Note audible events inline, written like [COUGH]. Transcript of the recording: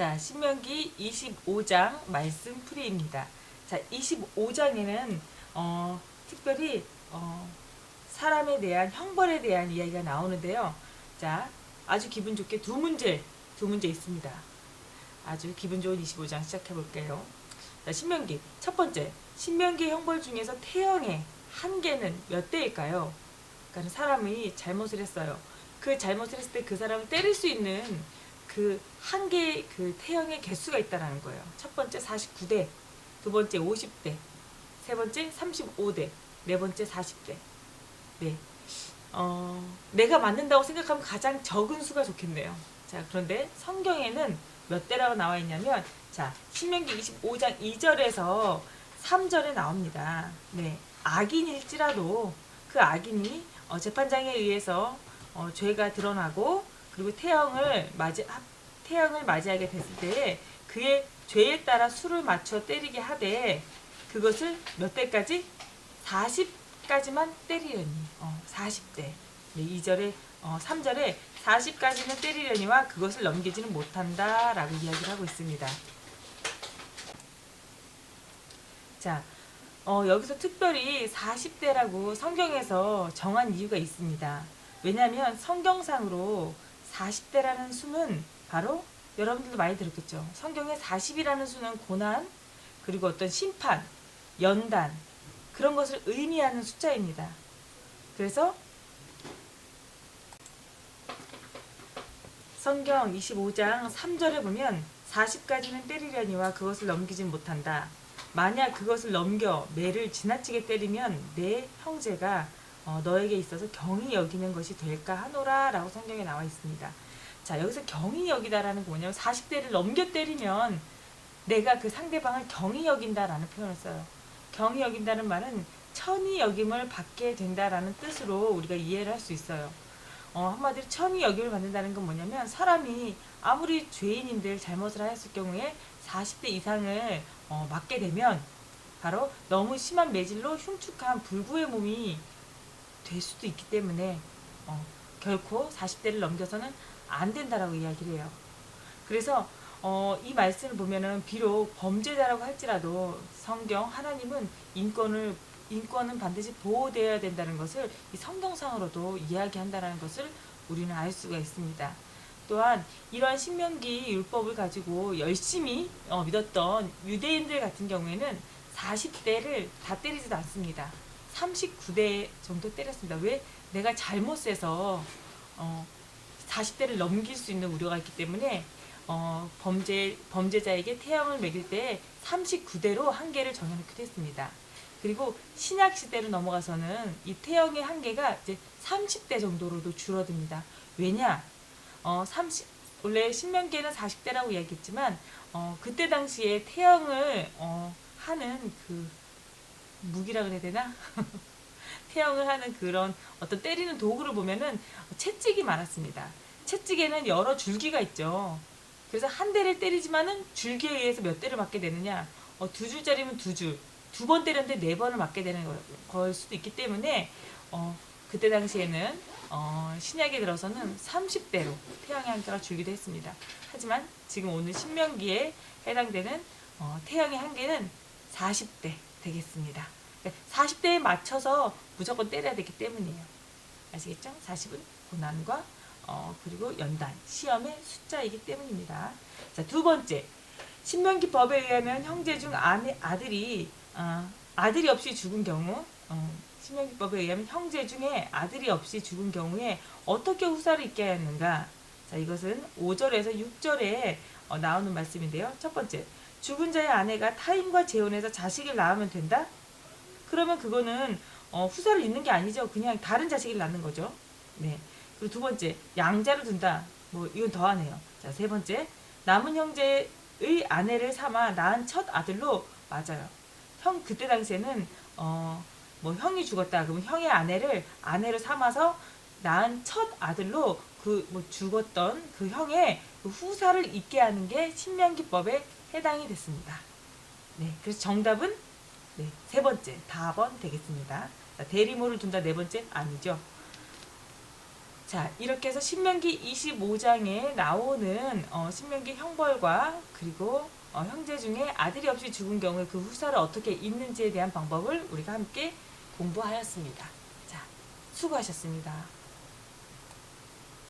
자, 신명기 25장 말씀 풀이입니다. 자, 25장에는 어, 특별히 어, 사람에 대한 형벌에 대한 이야기가 나오는데요. 자, 아주 기분 좋게 두 문제, 두 문제 있습니다. 아주 기분 좋은 25장 시작해 볼게요. 자, 신명기 첫 번째, 신명기 형벌 중에서 태형의 한계는 몇 대일까요? 그러니까 사람이 잘못을 했어요. 그 잘못을 했을 때 그 사람을 때릴 수 있는 그 한계 그 태형의 개수가 있다라는 거예요. 첫 번째 49대, 두 번째 50대, 세 번째 35대, 네 번째 40대. 네. 어, 내가 맞는다고 생각하면 가장 적은 수가 좋겠네요. 자, 그런데 성경에는 몇 대라고 나와 있냐면, 자, 신명기 25장 2절에서 3절에 나옵니다. 네. 악인일지라도 그 악인이 어, 재판장에 의해서 어, 죄가 드러나고 그리고 태형을 맞이 하- 태형을 맞이하게 됐을 때 그의 죄에 따라 수를 맞춰 때리게 하되 그것을 몇 대까지 40까지만 때리려니 어, 40대 네, 2절에 어, 3절에 40까지는 때리려니와 그것을 넘기지는 못한다 라고 이야기를 하고 있습니다. 자, 어, 여기서 특별히 40대라고 성경에서 정한 이유가 있습니다. 왜냐하면 성경상으로 40대라는 수는 바로 여러분들도 많이 들었겠죠. 성경에 40이라는 수는 고난, 그리고 어떤 심판, 연단, 그런 것을 의미하는 숫자입니다. 그래서 성경 25장 3절에 보면 40까지는 때리려니와 그것을 넘기진 못한다. 만약 그것을 넘겨 매를 지나치게 때리면 내 형제가 어, 너에게 있어서 경히 여기는 것이 될까 하노라 라고 성경에 나와 있습니다. 자 여기서 경히 여기다라는 게 뭐냐면 40대를 넘겨 때리면 내가 그 상대방을 경히 여긴다라는 표현을 써요. 경히 여긴다는 말은 천히 여김을 받게 된다라는 뜻으로 우리가 이해를 할 수 있어요. 어, 한마디로 천히 여김을 받는다는 건 뭐냐면 사람이 아무리 죄인인들 잘못을 하였을 경우에 40대 이상을 어, 맞게 되면 바로 너무 심한 매질로 흉측한 불구의 몸이 될 수도 있기 때문에 어, 결코 40대를 넘겨서는 안 된다라고 이야기를 해요. 그래서 어, 이 말씀을 보면은 비록 범죄자라고 할지라도 성경 하나님은 인권을 인권은 반드시 보호되어야 된다는 것을 이 성경상으로도 이야기한다는 것을 우리는 알 수가 있습니다. 또한 이러한 신명기 율법을 가지고 열심히 어, 믿었던 유대인들 같은 경우에는 40대를 다 때리지도 않습니다. 39대 정도 때렸습니다. 왜? 내가 잘못해서 어, 40대를 넘길 수 있는 우려가 있기 때문에 어, 범죄 범죄자에게 태형을 매길 때 39대로 한계를 정해놓기도 했습니다. 그리고 신약 시대로 넘어가서는 이 태형의 한계가 이제 30대 정도로도 줄어듭니다. 왜냐? 어, 30 원래 신명기에는 40대라고 이야기했지만 어, 그때 당시에 태형을 어, 하는 그 무기라 그래야 되나? [LAUGHS] 태형을 하는 그런 어떤 때리는 도구를 보면은 채찍이 많았습니다. 채찍에는 여러 줄기가 있죠. 그래서 한 대를 때리지만은 줄기에 의해서 몇 대를 맞게 되느냐? 어, 두 줄짜리면 두 줄, 두 번 때렸는데 네 번을 맞게 되는 거- 걸 수도 있기 때문에 어, 그때 당시에는 어, 신약에 들어서는 30대로 태양의 한계가 줄기도 했습니다. 하지만 지금 오늘 신명기에 해당되는 어, 태양의 한계는 40대 되겠습니다. 40대에 맞춰서 무조건 때려야 되기 때문이에요. 아시겠죠? 40은 고난과 어, 그리고 연단, 시험의 숫자이기 때문입니다. 자, 두 번째. 신명기 법에 의하면 형제 중 아내, 아들이 어, 아들이 없이 죽은 경우 어, 신명기 법에 의하면 형제 중에 아들이 없이 죽은 경우에 어떻게 후사를 있게 하였는가? 자, 이것은 5절에서 6절에 어, 나오는 말씀인데요. 첫 번째, 죽은 자의 아내가 타인과 재혼해서 자식을 낳으면 된다? 그러면 그거는 어, 후사를 잇는 게 아니죠. 그냥 다른 자식을 낳는 거죠. 네. 그리고 두 번째, 양자를 둔다. 뭐 이건 더하네요. 자, 세 번째, 남은 형제의 아내를 삼아 낳은 첫 아들로 맞아요. 형 그때 당시에는 어 뭐 형이 죽었다 그러면 형의 아내를 아내로 삼아서 낳은 첫 아들로 그 뭐 죽었던 그 형의 그 후사를 잇게 하는 게 신명기법에 해당이 됐습니다. 네, 그래서 정답은 네, 세 번째 답번 되겠습니다. 자, 대리모를 둔다 네 번째 아니죠. 자, 이렇게 해서 신명기 25장에 나오는 어, 신명기 형벌과 그리고 어, 형제 중에 아들이 없이 죽은 경우에 그 후사를 어떻게 잇는지에 대한 방법을 우리가 함께 공부하였습니다. 자, 수고하셨습니다.